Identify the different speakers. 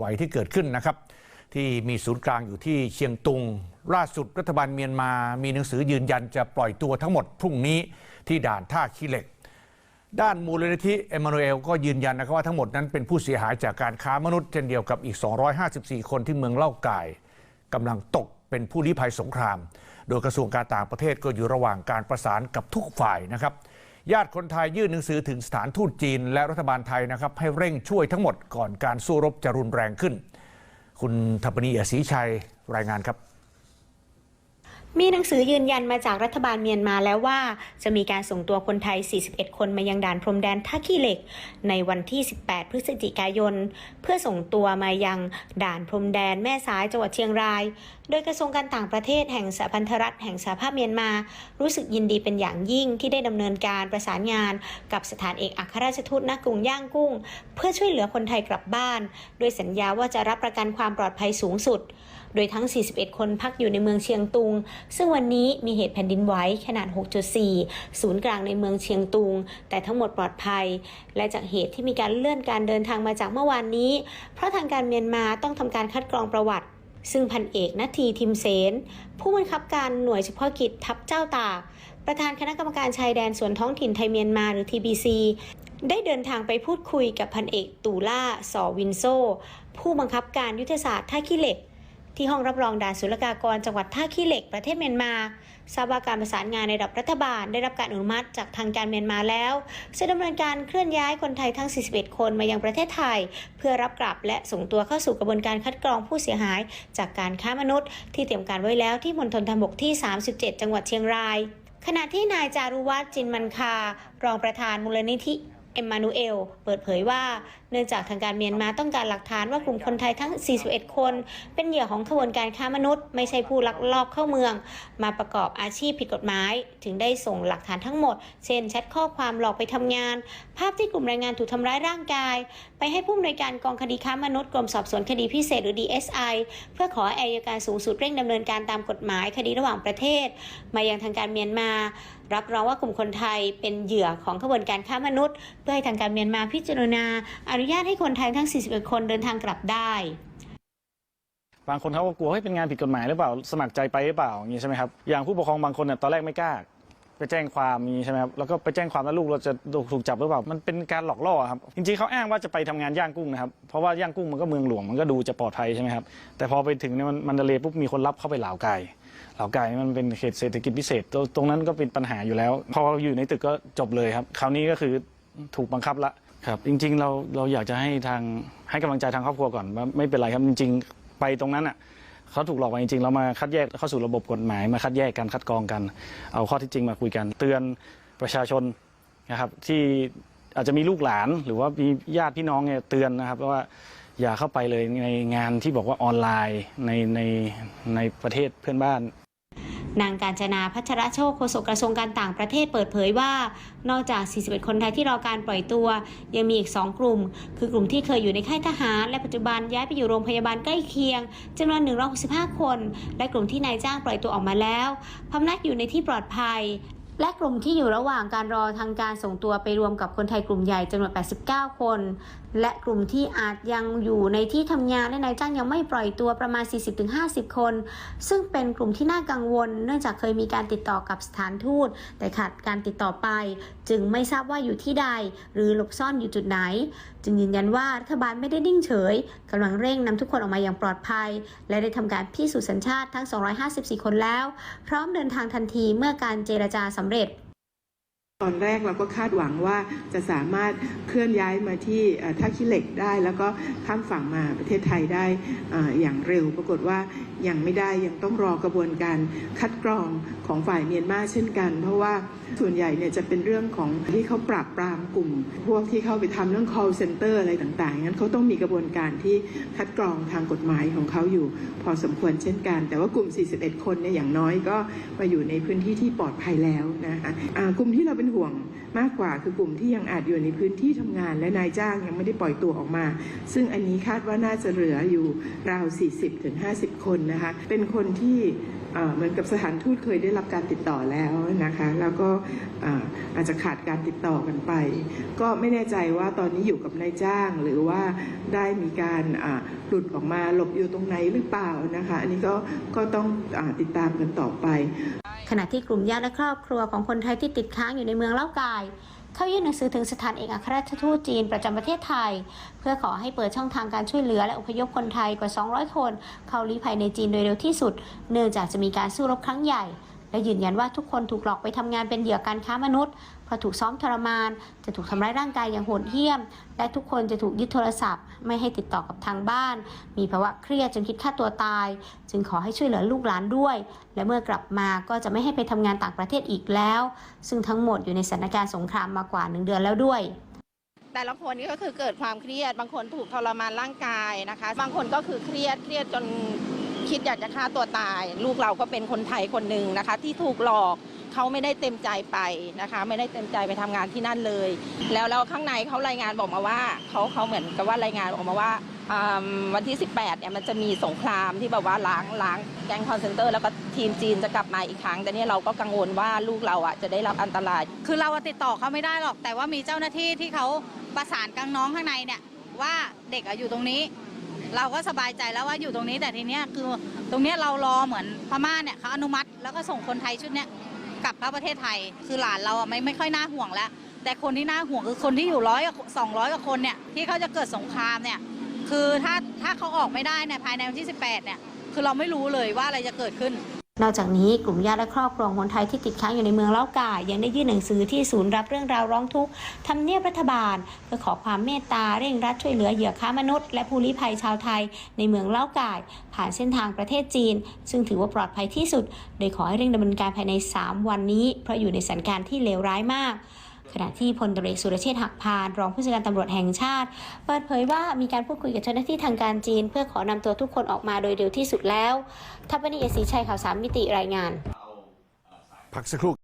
Speaker 1: ไหวที่เกิดขึ้นนะครับ ที่มีศูนย์กลางอยู่ที่เชียงตุง ล่าสุดรัฐบาลเมียนมา มีหนังสือยืนยันจะปล่อยตัวทั้งหมดพรุ่งนี้ที่ด่านท่าขี้เหล็ก ด้านมูลนิธิเอมมานูเอลก็ยืนยันนะครับว่าทั้งหมดนั้นเป็นผู้เสียหายจากการค้ามนุษย์เช่นเดียวกับอีก 254 คนที่เมืองเล่าก่ายกำลังตกเป็นผู้ลี้ภัยสงคราม โดยกระทรวงการต่างประเทศก็อยู่ระหว่างการประสานกับทุกฝ่ายนะครับ ญาติคนไทยยื่นหนังสือถึงสถานทูตจีน และรัฐบาลไทยนะครับให้เร่งช่วยทั้งหมดก่อนการสู้รบจะรุนแรงขึ้น คุณธปนีอศรีชัยรายงานครับ
Speaker 2: มีหนังสือยืนยันมาจากรัฐบาลเมียนมาแล้วว่า จะมีการส่งตัวคนไทย 41 คนมายังด่านพรมแดนท่าขี้เหล็ก ในวันที่ 18 พฤศจิกายน เพื่อส่งตัวมายังด่านพรมแดนแม่สายจังหวัดเชียงราย โดยกระทรวงการต่างประเทศแห่งสหพันธรัฐแห่งสหภาพเมียนมา รู้สึกยินดีเป็นอย่างยิ่งที่ได้ดำเนินการประสานงาน กับสถานเอกอัครราชทูตณกรุงย่างกุ้ง เพื่อช่วยเหลือคนไทยกลับบ้าน โดยสัญญาว่าจะรับประกันความปลอดภัยสูงสุดโดยทั้ง 41 คนพักอยู่ในเมืองเชียงตุง ซึ่งวันนี้มีเหตุแผ่นดินไหวขนาด 6.4 ศูนย์กลางในเมืองเชียงตุง แต่ทั้งหมดปลอดภัย และจากเหตุที่มีการเลื่อนการเดินทางมาจากเมื่อวานนี้ เพราะทางการเมียนมาต้องทำการคัดกรองประวัติซึ่งพันเอกนาทีทิมเสน ผู้บังคับการหน่วยเฉพาะกิจทัพเจ้าตาก ประธานคณะกรรมการชายแดนส่วนท้องถิ่นไทยเมียนมาหรือ TBC ได้เดินทางไปพูดคุยกับพันเอกตูล่าสอวินโซ ผู้บังคับการยุทธศาสตร์ท่าขี้เหล็ก ที่ห้องรับรองด่านศุลกากรจังหวัดท่าขี้เหล็กประเทศเมียนมาทราบว่าการประสานงานในระดับรัฐบาล ได้รับการอนุมัติจากทางการเมียนมาแล้วจะดำเนินการเคลื่อนย้ายคนไทยทั้ง 41 คนมายังประเทศไทย เพื่อรับกลับและส่งตัวเข้าสู่กระบวนการคัดกรองผู้เสียหาย จากการค้ามนุษย์ ที่เตรียมการไว้แล้วที่มณฑลทหารบกที่ 37 จังหวัดเชียงราย ขณะที่นายจารุวัฒน์จินมันคา รองประธานมูลนิธิเอ็มมานูเอล เปิดเผยว่าเนื่องจากทางการเมียนมาต้องการหลักฐานว่ากลุ่มคนไทยทั้ง 41 คน เป็นเหยื่อของขบวนการค้ามนุษย์ ไม่ใช่ผู้ลักลอบเข้าเมือง มาประกอบอาชีพผิดกฎหมาย ถึงได้ส่งหลักฐานทั้งหมด เช่นแชทข้อความหลอกไปทำงาน ภาพที่กลุ่มแรงงานถูกทำร้ายร่างกาย ไปให้ผู้อำนวยการกองคดีค้ามนุษย์กรมสอบสวนคดีพิเศษหรือ DSI เพื่อขออายการสูงสุดเร่งดำเนินการตามกฎหมายคดีระหว่างประเทศ มายังทางการเมียนมา รับรองว่ากลุ่มคนไทยเป็นเหยื่อของขบวนการค้ามนุษย์ เพื่อให้ทางการเมียนมาพิจารณาอนุญาตให้คนไทยทั้ง 41 คนเดินทางกลับได้
Speaker 3: บางคนเขาก็กลัวให้เป็นงานผิดกฎหมายหรือเปล่า สมัครใจไปหรือเปล่าอย่างนี้ใช่ไหมครับอย่างผู้ปกครองบางคนเนี่ยตอนแรกไม่กล้าไปแจ้งความนี้ใช่ไหมครับแล้วก็ไปแจ้งความแล้วลูกเราจะถูกจับหรือเปล่ามันเป็นการหลอกล่อครับจริงๆเขาอ้างว่าจะไปทำงานย่างกุ้งนะครับเพราะว่าย่างกุ้งมันก็เมืองหลวงมันก็ดูจะปลอดภัยใช่ไหมครับแต่พอไปถึงเนี่ยมันมันเลยปุ๊บมีคนรับเข้าไปเหลาไก่เหลาไก่มันเป็นเขตเศรษฐกิจพิเศษ ตรงตรงนั้นก็เป็นปัญหาอยู่แล้ว พออยู่ในตึกก็จบเลยครับคราวนี้ก็คือถูกบังคับละ ครับจริงๆเราเราอยากจะให้ทางให้กำลังใจทางครอบครัวก่อนว่าไม่เป็นไรครับจริง ๆ ไปตรงนั้นอะเขาถูกหลอกมาจริงๆเรามาคัดแยกเข้าสู่ระบบกฎหมายมาคัดแยกกันคัดกรองกัน เอาข้อที่จริงมาคุยกัน เตือนประชาชนนะครับที่อาจจะมีลูกหลานหรือว่ามีญาติพี่น้องเนี่ยเตือนนะครับว่าอย่าเข้าไปเลยในงานที่บอกว่าออนไลน์ในในในประเทศเพื่อนบ้าน
Speaker 2: นางการจนาพัชรโชคโฆษกกระทรวงการต่างประเทศเปิดเผยว่า นอกจาก 41 คนไทยที่รอการปล่อยตัว ยังมีอีก 2 กลุ่ม คือกลุ่มที่เคยอยู่ในค่ายทหาร และปัจจุบันย้ายไปอยู่โรงพยาบาลใกล้เคียงจำนวน 165 คน และกลุ่มที่นายจ้างปล่อยตัวออกมาแล้วพำนักอยู่ในที่ปลอดภัยและกลุ่มที่อยู่ระหว่างการรอทางการส่งตัวไปรวมกับคนไทยกลุ่มใหญ่จำนวน 89 คนและกลุ่มที่อาจยังอยู่ในที่ทำงานและนายจ้างยังไม่ปล่อยตัวประมาณ 40-50 คน ซึ่งเป็นกลุ่มที่น่ากังวล เนื่องจากเคยมีการติดต่อกับสถานทูต แต่ขาดการติดต่อไป จึงไม่ทราบว่าอยู่ที่ใด หรือหลบซ่อนอยู่จุดไหน จึงยืนยันว่ารัฐบาลไม่ได้นิ่งเฉยกำลังเร่งนำทุกคนออกมาอย่างปลอดภัย และได้ทำการพิสูจน์สัญชาติทั้ง 254 คนแล้ว พร้อมเดินทางทันทีเมื่อการเจรจาสำเร็จ
Speaker 4: ตอนแรกเราก็คาดหวังว่าจะสามารถเคลื่อนย้ายมาที่ท่าขี้เหล็กได้ แล้วก็ข้ามฝั่งมาประเทศไทยได้อย่างเร็ว ปรากฏว่ายังไม่ได้ยังต้องรอกระบวนการคัดกรองของฝ่ายเมียนมาเช่นกัน เพราะว่าส่วนใหญ่เนี่ยจะเป็นเรื่องของที่เขาปราบปรามกลุ่ม พวกที่เข้าไปทำเรื่อง call center อะไรต่างๆงั้นเขาต้องมีกระบวนการที่คัดกรองทางกฎหมายของเขาอยู่ พอสมควรเช่นกัน แต่ว่ากลุ่ม 41 คนเนี่ยอย่างน้อยก็มาอยู่ในพื้นที่ที่ปลอดภัยแล้วนะคะกลุ่มที่เราเป็นห่วงมากกว่าคือกลุ่มที่ยังอาจอยู่ในพื้นที่ทำงาน และนายจ้างยังไม่ได้ปล่อยตัวออกมา ซึ่งอันนี้คาดว่าน่าจะเหลืออยู่ราว 40-50 คนนะคะเป็นคนที่เหมือนกับสถานทูตเคยได้รับการติดต่อแล้วนะคะ แล้วก็อาจจะขาดการติดต่อกันไป ก็ไม่แน่ใจว่าตอนนี้อยู่กับนายจ้าง หรือว่าได้มีการหลุดออกมาหลบอยู่ตรงไหนหรือเปล่านะคะ อันนี้ก็ก็ต้องอติดตามกันต่อไป
Speaker 2: ขณะที่กลุ่มญาติและครอบครัวของคนไทยที่ติดค้างอยู่ในเมืองเล่ากาย เข้ายื่นหนังสือถึงสถานเอกอัครราชทูตจีนประจำประเทศไทย เพื่อขอให้เปิดช่องทางการช่วยเหลือและอพยพคนไทยกว่า 200 คน เข้าลี้ภัยในจีนโดยเร็วที่สุด เนื่องจากจะมีการสู้รบครั้งใหญ่ และยืนยันว่าทุกคนถูกหลอกไปทำงานเป็นเหยื่อการค้ามนุษย์เพราะถูกซ้อมทรมาน จะถูกทำร้ายร่างกายอย่างโหดเหี้ยม และทุกคนจะถูกยึดโทรศัพท์ ไม่ให้ติดต่อกับทางบ้าน มีภาวะเครียดจนคิดฆ่าตัวตาย จึงขอให้ช่วยเหลือลูกหลานด้วย และเมื่อกลับมาก็จะไม่ให้ไปทำงานต่างประเทศอีกแล้ว ซึ่งทั้งหมดอยู่ในสถานการณ์สงครามมากว่าหนึ่งเดือนแล้วด้วย
Speaker 5: แต่ละคนนี่ก็คือเกิดความเครียด บางคนถูกทรมานร่างกายนะคะ บางคนก็คือเครียด เครียดจน คิดอยากจะฆ่าตัวตาย ลูกเราก็เป็นคนไทยคนหนึ่งนะคะ ที่ถูกหลอกเขาไม่ได้เต็มใจไปนะคะ ไม่ได้เต็มใจไปทำงานที่นั่นเลย แล้วแล้วข้างในเขารายงานบอกมาว่าเขาเขาเหมือนกับว่ารายงานออกมาว่าวันที่ 18เนี่ยมันจะมีสงครามที่แบบว่าล้างล้างแก๊งคอนเซนเตอร์แล้วก็ทีมจีนจะกลับมาอีกครั้ง แต่เนี่ยเราก็กังวลว่าลูกเราอะจะได้รับอันตราย
Speaker 6: คือเราติดต่อเขาไม่ได้หรอก แต่ว่ามีเจ้าหน้าที่ที่เขาประสานกับน้องข้างในเนี่ยว่าเด็กอะอยู่ตรงนี้ เราก็สบายใจแล้วว่าอยู่ตรงนี้แต่ทีเนี้ยคือตรงเนี้ยเรารอเหมือนพม่าเนี่ยเขาอนุมัติแล้วก็ส่งคนไทยชุดเนี้ยกลับเข้าประเทศไทย คือหลานเราอะไม่ไม่ค่อยน่าห่วงแล้ว แต่คนที่น่าห่วงคือคนที่อยู่ร้อยสองร้อยกว่าคนเนี่ยที่เขาจะเกิดสงครามเนี่ยคือถ้าถ้าเขาออกไม่ได้เนี่ยภายในวันที่ 18เนี่ยคือเราไม่รู้เลยว่าอะไรจะเกิดขึ้น
Speaker 2: นอกจากนี้กลุ่มญาติและครอบครัวของคนไทยที่ติดค้างอยู่ในเมืองเล่ากายังได้ยื่นหนังสือที่ศูนย์รับเรื่องราวร้องทุกข์ทำเนียบรัฐบาล เพื่อขอความเมตตาเร่งรัดช่วยเหลือเหยื่อค้ามนุษย์ และผู้ลี้ภัยชาวไทยในเมืองเล่ากายผ่านเส้นทางประเทศจีน ซึ่งถือว่าปลอดภัยที่สุด โดยขอให้เร่งดำเนินการภายใน 3 วันนี้ เพราะอยู่ในสถานการณ์ที่เลวร้ายมาก ขณะที่พลตำรวจเอกสุรเชษฐ์หักพาน รองผู้จัดการตำรวจแห่งชาติ เปิดเผยว่ามีการพูดคุยกับเจ้าหน้าที่ทางการจีน เพื่อขอนำตัวทุกคนออกมาโดยเร็วที่สุดแล้วทัพพนีเอสีชัยข่าวสามมิติรายงาน
Speaker 1: พักสักครู่